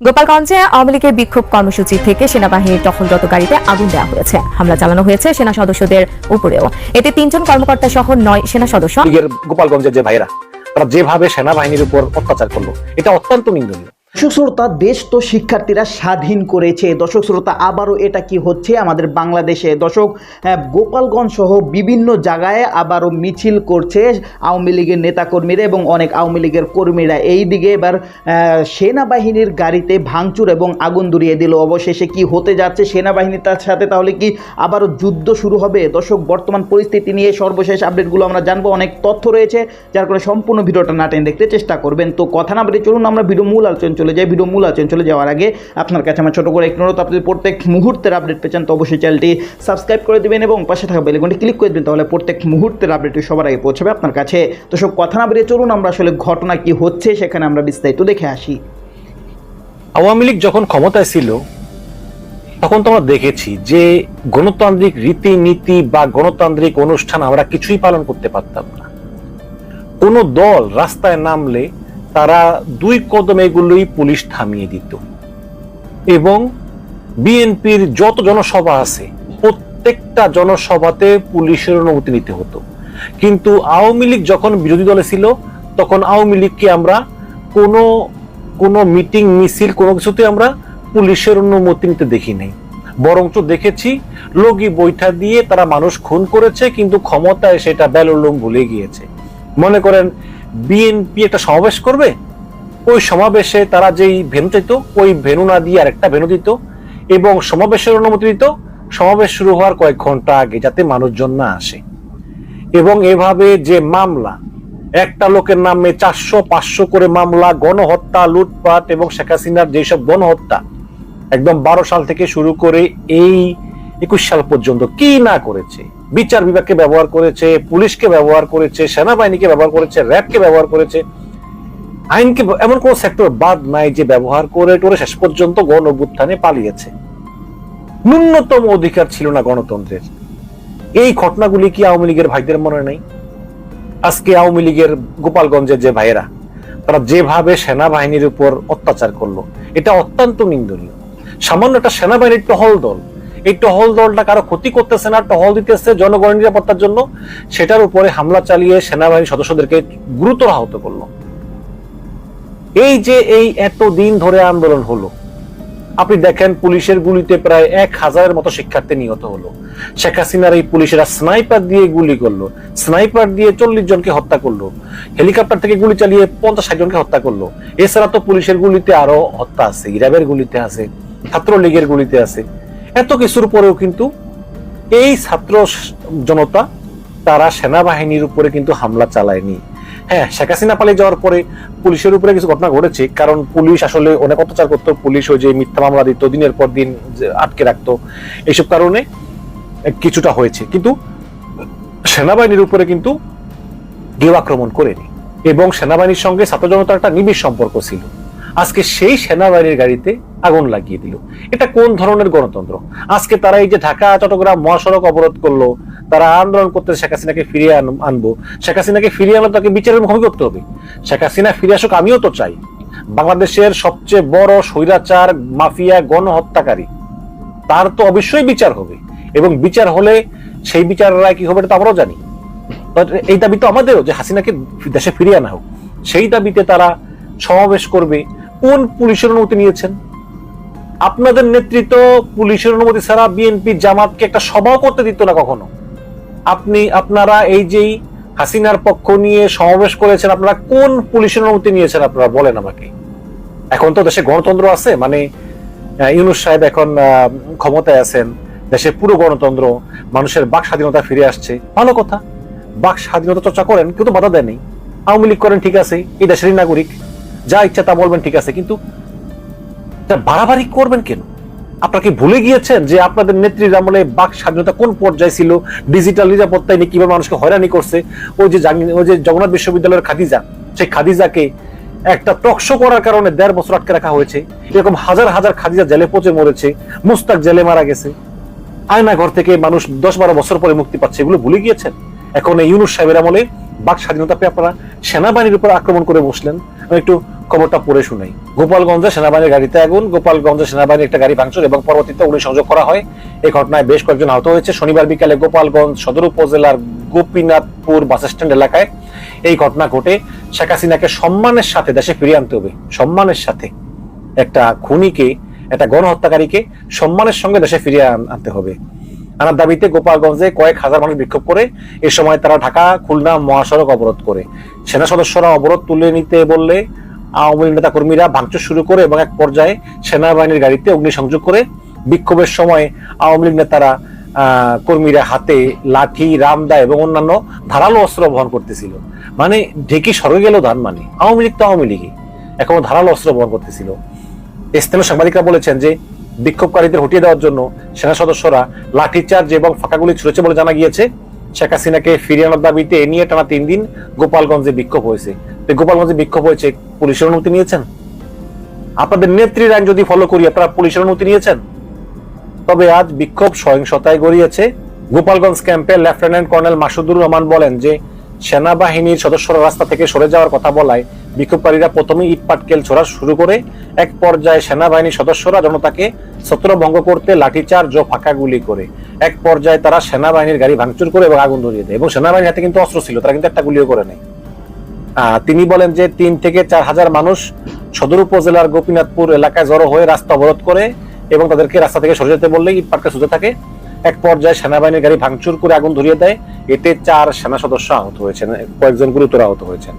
গোপালগঞ্জে আওয়ামী লীগের বিক্ষোভ কর্মসূচি থেকে সেনাবাহিনীর দখলগত গাড়িতে আগুন দেওয়া হয়েছে। হামলা চালানো হয়েছে সেনা সদস্যদের উপরেও। এতে তিনজন কর্মকর্তা সহ নয় সেনা সদস্য গোপালগঞ্জের যে ভাইরা তারা যেভাবে সেনাবাহিনীর উপর অত্যাচার করল, এটা অত্যন্ত নিন্দনীয়। দর্শক শ্রোতা দেশ তো শিক্ষার্থীরা স্বাধীন করেছে। দর্শক শ্রোতা আবারও এটা কি হচ্ছে আমাদের বাংলাদেশে? দর্শক হ্যাঁ, গোপালগঞ্জ সহ বিভিন্ন জায়গায় আবারও মিছিল করছে আওয়ামী লীগের নেতাকর্মীরা এবং অনেক আওয়ামী লীগের কর্মীরা। এই দিকে এবার সেনাবাহিনীর গাড়িতে ভাঙচুর এবং আগুন ধরিয়ে দিল। অবশেষে কি হতে যাচ্ছে সেনাবাহিনীর তার সাথে তাহলে কি আবারও যুদ্ধ শুরু হবে? দর্শক বর্তমান পরিস্থিতি নিয়ে সর্বশেষ আপডেটগুলো আমরা জানব। অনেক তথ্য রয়েছে যার কারণে সম্পূর্ণ ভিডিওটা না টেনে দেখতে চেষ্টা করবেন। তো কথা না বলে চলুন আমরা ভিডিও মূল আলোচনা চলে যাই ভিডিও মূল আলোচনা চলে যাওয়ার আগে আপনার কাছে আমার ছোট করে এক অনুরোধ, আপনি প্রত্যেক মুহূর্তের আপডেট পেয়েছেন তো অবশ্যই চ্যানেলটি সাবস্ক্রাইব করে দেবেন এবং পাশে থাকা বেলেগনটি ক্লিক করে দেবেন, তাহলে প্রত্যেক মুহূর্তের আপডেটটি সবার আগে পৌঁছাবে আপনার কাছে। তো সব কথা না বেরিয়ে চলুন, আমরা আসলে ঘটনা কি হচ্ছে, সেখানে আমরা বিস্তারিত দেখে আসি। আওয়ামী লীগ যখন ক্ষমতায় ছিল, তখন তো আমরা দেখেছি যে গণতান্ত্রিক রীতিনীতি বা গণতান্ত্রিক অনুষ্ঠান আমরা কিছুই পালন করতে পারতাম না। কোনো দল রাস্তায় নামলে তারা দুই কদম এগুলোই পুলিশ থামিয়ে দিত। এবং বিএনপির যত জনসভা আছে, প্রত্যেকটা জনসভাতে পুলিশের অনুমতি নিতে হতো। কিন্তু আওয়ামী লীগ যখন বিরোধী দলে ছিল, তখন আওয়ামী লীগকে আমরা কোনো কোনো মিটিং, মিছিল, কোনো কিছুতে আমরা পুলিশের অনুমতি নিতে দেখি নাই। বরঞ্চ দেখেছি, লগি বৈঠা দিয়ে তারা মানুষ খুন করেছে, কিন্তু ক্ষমতায় সেটা বেলুলুম ভুলে গিয়েছে মনে করেন বিএনপি একটা সমাবেশ করবে? ওই সমাবেশে তারা যেই ভেনু চাইত ওই ভেনু না দিয়ে আরেকটা ভেনু দিত এবং সমাবেশের অনুমতি দিত। সমাবেশ শুরু হওয়ার কয়েক ঘণ্টা আগে যাতে মানুষজন না আসে। এবং এভাবে যে মামলা, একটা লোকের নামে চারশো, পাঁচশো করে মামলা, গণহত্যা, লুটপাট এবং শেখ হাসিনার যেসব গণহত্যা, একদম বারো সাল থেকে শুরু করে এই একুশ সাল পর্যন্ত কি না করেছে? বিচার বিভাগকে ব্যবহার করেছে, পুলিশকে ব্যবহার করেছে, সেনাবাহিনীকে ব্যবহার করেছে, র্যাবকে ব্যবহার করেছে। আইনকে এমন কোন সেক্টর বাদ নাই যে ব্যবহার করে টোরে শেষ পর্যন্ত গণ অভ্যুত্থানে পালিয়েছে। ন্যূনতম অধিকার ছিল না গণতন্ত্রের। এই ঘটনাগুলি কি আওয়ামী লীগের ভাইদের মনে নেই? আজকে আওয়ামী লীগের গোপালগঞ্জের যে ভাইয়েরা, তারা যেভাবে সেনাবাহিনীর উপর অত্যাচার করল, এটা অত্যন্ত নিন্দনীয়। সামান্য একটা সেনাবাহিনীর টহল দল এই টহল দলটা কারও ক্ষতি করতেছে না টহল দিতেছে জনগণের নিরাপত্তার জন্য, সেটার উপরে হামলা চালিয়ে সেনাবাহিনীর সদস্যদেরকে গুরুতর আহত করল। এই যে এই এত দিন ধরে আন্দোলন হলো, আপনি দেখেন পুলিশের গুলিতে প্রায় এক হাজারের মতো শিক্ষার্থী নিহত হলো। শেখ হাসিনার এই পুলিশেরা স্নাইপার দিয়ে গুলি করল, স্নাইপার দিয়ে চল্লিশ জনকে হত্যা করল, হেলিকপ্টার থেকে গুলি চালিয়ে পঞ্চাশ ষাট জনকে হত্যা করল। এছাড়া তো পুলিশের গুলিতে আরও হত্যা আছে, ইরাবের গুলিতে আছে, ছাত্রলীগের গুলিতে আছে। এত কিছুর পরেও কিন্তু এই ছাত্র জনতা, তারা সেনাবাহিনীর উপরে কিন্তু হামলা চালায়নি। হ্যাঁ শেখ হাসিনা পালিয়ে যাওয়ার পরে পুলিশের উপরে কিছু ঘটনা ঘটেছে, কারণ পুলিশ আসলে অনেক অত্যাচার করতো, পুলিশ ওই যে মিথ্যা মামলা দিত, দিনের পর দিন আটকে রাখতো। এইসব কারণে কিছুটা হয়েছে, কিন্তু সেনাবাহিনীর উপরে কিন্তু কেউ আক্রমণ করেনি। এবং সেনাবাহিনীর সঙ্গে ছাত্র জনতার একটা নিবিড় সম্পর্ক ছিল। আজকে সেই সেনাবাহিনীর গাড়িতে আগুন লাগিয়ে দিল। এটা কোন ধরনের গণতন্ত্র? আজকে তারা এই যে ঢাকা, চট্টগ্রাম মহাসড়ক অবরোধ করল, তারা আন্দোলন করতে শেখ হাসিনাকে ফিরিয়ে আনব। শেখ হাসিনাকে ফিরিয়ে আনলে তাকে বিচারের মুখোমুখি করতে হবে। শেখ হাসিনা ফিরে আসুক, আমিও তো চাই। বাংলাদেশের সবচেয়ে বড় স্বৈরাচার, মাফিয়া, গণহত্যাকারী, তার তো অবশ্যই বিচার হবে। এবং বিচার হলে সেই বিচার রায় কি হবে এটা তো আমরাও জানি। এই দাবি তো আমাদেরও যে হাসিনাকে দেশে ফিরিয়ে আনা হোক। সেই দাবিতে তারা সমাবেশ করবে। কোন পুলিশের অনুমতি নিয়েছেন? আপনাদের নেতৃত্ব পুলিশের অনুমতি ছাড়া বিএনপি জামাতকে একটা সভাও করতে দিত না কখনো। আপনি, আপনারা এই যেই হাসিনার পক্ষ নিয়ে সমাবেশ করেছেন, আপনারা কোন পুলিশের অনুমতি নিয়েছেন আপনারা বলেন আমাকে? এখন তো দেশে গণতন্ত্র আছে মানে ইউনুস সাহেব এখন ক্ষমতায় আছেন, দেশে পুরো গণতন্ত্র, মানুষের বাক স্বাধীনতা ফিরে আসছে। ভালো কথা, বাক স্বাধীনতা চর্চা করেন, কিন্তু বাধা দেয়নি। আওয়ামী লীগ করেন, ঠিক আছে, এই দেশেরই নাগরিক। যা ইচ্ছা তা বলবেন, ঠিক আছে, কিন্তু বাড়াবাড়ি করবেন কেন? আপনারা কি ভুলে গিয়েছেন যে আপনাদের নেত্রীর আমলে বাক স্বাধীনতা কোন পর্যায়ে ছিল? ডিজিটাল নিরাপত্তায় নিয়ে কীভাবে মানুষকে হয়রানি করছে? ওই যে ওই যে জগন্নাথ বিশ্ববিদ্যালয়ের খাদিজা, সেই খাদিজাকে একটা টকশো করার কারণে দেড় বছর আটকে রাখা হয়েছে। এরকম হাজার হাজার খাদিজা জেলে পচে মরেছে, মুস্তাক জেলে মারা গেছে। আয়না ঘর থেকে মানুষ দশ বারো বছর পরে মুক্তি পাচ্ছে, এগুলো ভুলে গিয়েছেন? এখন এই ইউনুস সাহেবের আমলে বাক স্বাধীনতা পেয়ে আপনারা সেনাবাহিনীর উপর আক্রমণ করে বসলেন। একটু খবরটা পড়ে শুনাই। গোপালগঞ্জে সেনাবাহিনীর গাড়িতে আগুন, গোপালগঞ্জে সেনাবাহিনীর একটা গাড়ি ভাঙচুর এবং পরবর্তীতে অগ্নিসংযোগ করা হয়। এই ঘটনায় বেশ কয়েকজন আহত হয়েছে। শনিবার বিকালে গোপালগঞ্জ সদর উপজেলার গোপীনাথপুর বাস স্ট্যান্ড এলাকায় এই ঘটনা ঘটে। শেখ হাসিনাকে সম্মানের সাথে দেশে ফিরিয়ে আনতে হবে। সম্মানের সাথে একটা খুনিকে, একটা গণহত্যাকারীকে সম্মানের সঙ্গে দেশে ফিরিয়ে আনতে হবে। আনার দাবিতে গোপালগঞ্জে কয়েক হাজার মানুষ বিক্ষোভ করে। এ সময় তারা ঢাকা, খুলনা মহাসড়ক অবরোধ করে। সেনা সদস্যরা অবরোধ তুলে নিতে বললে আওয়ামী নেতা কর্মীরা ভাঙচুর শুরু করে এবং এক পর্যায়ে সেনাবাহিনীর গাড়িতে অগ্নিসংযোগ করে বিক্ষোভের সময় আওয়ামী লীগ নেতারা কর্মীরা হাতে লাঠি, রামদা এবং অন্যান্য ধারালো অস্ত্র বহন করতেছিল। মানে ঢেকি সরে গেল ধান মানে। আওয়ামী লীগ তো আওয়ামী লীগই। এখন ধারালো অস্ত্র বহন করতেছিল। স্থানীয় সাংবাদিকরা বলেছেন যে বিক্ষোভকারীদের হটিয়ে দেওয়ার জন্য সেনা সদস্যরা লাঠিচার্জ এবং ফাঁকাগুলি ছুড়েছে বলে জানা গিয়েছে। শেখ হাসিনাকে ফিরিয়ে আনার দাবিতে এ নিয়ে টানা তিন দিন গোপালগঞ্জে বিক্ষোভ হয়েছে। গোপালগঞ্জে বিক্ষোভ হয়েছে, পুলিশের অনুমতি নিয়েছেন? আপনাদের নেত্রীর আইন যদি ফলো করি, আপনারা পুলিশের অনুমতি নিয়েছেন? তবে আজ বিক্ষোভ সহিংসতায় গড়িয়েছে গোপালগঞ্জ ক্যাম্পে লেফটেন্যান্ট কর্নেল মাসুদুর রহমান বলেন যে, সেনাবাহিনীর সদস্যরা রাস্তা থেকে সরে যাওয়ার কথা বলায় বিক্ষোভকারীরা প্রথমে ইট পাটকেল ছোড়া শুরু করে এক পর্যায়ে সেনাবাহিনীর সদস্যরা জনতাকে ছত্রভঙ্গ করতে লাঠিচার্জ ও ফাঁকা গুলি করে। এক পর্যায়ে তারা সেনাবাহিনীর গাড়ি ভাঙচুর করে এবং আগুন ধরিয়ে দেয়। এবং সেনাবাহিনীর হাতে কিন্তু অস্ত্র ছিল, তারা কিন্তু একটা গুলিও করে নেয়। তিনি বলেন যে তিন থেকে চার হাজার মানুষ সদর উপজেলার গোপীনাথপুর এলাকায় জড়ো হয়ে রাস্তা অবরোধ করে এবং তাদেরকে রাস্তা থেকে সরে যেতে বললে ইট পাটকা সুতে থাকে। এক পর্যায়ে সেনাবাহিনীর গাড়ি ভাঙচুর করে আগুন ধরিয়ে দেয়। এতে চার সেনা সদস্য আহত হয়েছেন, কয়েকজন গুরুতর আহত হয়েছেন।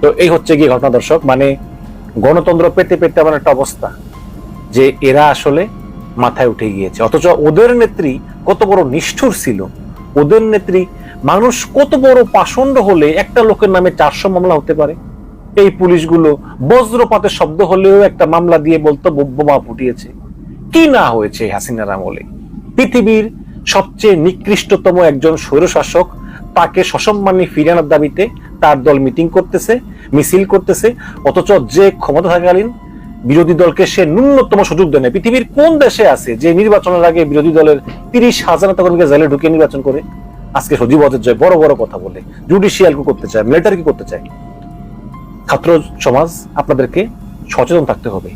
তো এই হচ্ছে কি ঘটনা দর্শক মানে গণতন্ত্র পেতে পেতে এমন একটা অবস্থা যে এরা আসলে মাথায় উঠে গিয়েছে। অথচ ওদের নেত্রী কত বড় নিষ্ঠুর ছিল। ওদের নেত্রী মানুষ কত বড় পাষণ্ড হলে একটা লোকের নামে চারশো মামলা হতে পারে? এই পুলিশগুলো বজ্রপাতের শব্দ হলেও একটা মামলা দিয়ে বলতো বোমা ফুটিয়েছে। কি না হয়েছে হাসিনার আমলে? পৃথিবীর সবচেয়ে নিকৃষ্টতম একজন স্বৈরশাসক তাকে সসম্মানে ফিরিয়ে আনার দাবিতে তার দল মিটিং করতেছে, মিছিল করতেছে, অথচ যে ক্ষমতা থাকাকালীন বিরোধী দলকে সে ন্যূনতম সুযোগ দেয় পৃথিবীর কোন দেশে আছে যে নির্বাচনের আগে বিরোধী দলের তিরিশ হাজার নেতা কর্মীকে জেলে ঢুকে নির্বাচন করে? আজকে সজীব অজয় জয় বড় বড় কথা বলে জুডিশিয়াল কি করতে চায় মিলিটারি কি করতে চায়। ছাত্র সমাজ আপনাদেরকে সচেতন থাকতে হবে।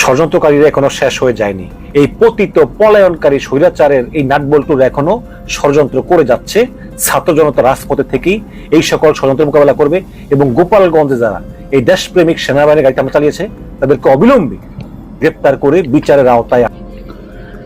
ষড়যন্ত্রকারীরা এখনও শেষ হয়ে যায়নি। এই পতিত পলায়নকারী স্বৈরাচারের এই নাটবল্টুরা এখনও ষড়যন্ত্র করে যাচ্ছে। ছাত্র জনতা রাজপথে থেকেই এই সকল ষড়যন্ত্র মোকাবেলা করবে এবং গোপালগঞ্জে যারা এই দেশপ্রেমিক সেনাবাহিনীর গাড়ি চালিয়েছে, তাদেরকে অবিলম্বে গ্রেপ্তার করে বিচারের আওতায়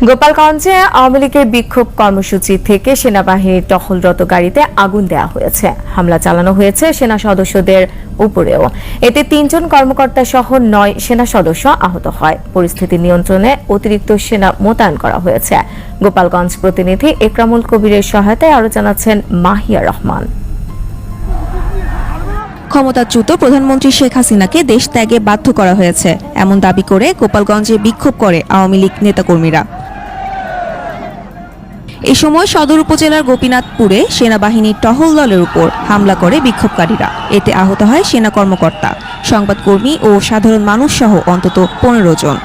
গোপালগঞ্জে আওয়ামী লীগের বিক্ষোভ কর্মসূচি থেকে সেনাবাহিনীর টহলরত গাড়িতে আগুন দেওয়া হয়েছে। হামলা চালানো হয়েছে সেনা সদস্যদের উপরেও। এতে তিনজন কর্মকর্তা সহ নয় সেনা সদস্য আহত হয়। পরিস্থিতি নিয়ন্ত্রণে অতিরিক্ত সেনা মোতায়েন করা হয়েছে। গোপালগঞ্জ প্রতিনিধি একরামুল কবিরের সহায়তায় আরও জানাচ্ছেন মাহিয়া রহমান। ক্ষমতাচ্যুত প্রধানমন্ত্রী শেখ হাসিনাকে দেশ ত্যাগে বাধ্য করা হয়েছে। এমন দাবি করে গোপালগঞ্জে বিক্ষোভ করে আওয়ামী লীগ নেতাকর্মীরা। এ সময় সদর উপজেলার গোপীনাথপুরে সেনাবাহিনীর টহল দলের উপর হামলা করে বিক্ষোভকারীরা। এতে আহত হয় সেনা কর্মকর্তা, সংবাদকর্মী ও সাধারণ মানুষ সহ অন্তত পনেরো জন।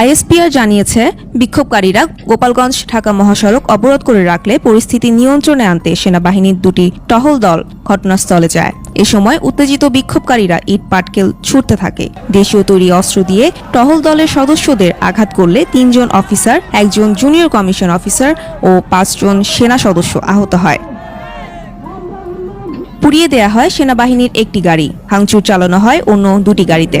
আইএসপিআর জানিয়েছে, বিক্ষোভকারীরা গোপালগঞ্জ ঢাকা মহাসড়ক অবরোধ করে রাখলে পরিস্থিতি নিয়ন্ত্রণে আনতে সেনাবাহিনীর দুটি টহল দল ঘটনাস্থলে যায়। এ সময় উত্তেজিত বিক্ষোভকারীরা ইট পাটকেল ছুটতে থাকে। দেশীয় তৈরি অস্ত্র দিয়ে টহল দলের সদস্যদের আঘাত করলে তিনজন অফিসার, একজন জুনিয়র কমিশন অফিসার ও পাঁচজন সেনা সদস্য আহত হয়। পুড়িয়ে দেয়া হয় সেনাবাহিনীর একটি গাড়ি। ভাঙচুর চালানো হয় অন্য দুটি গাড়িতে।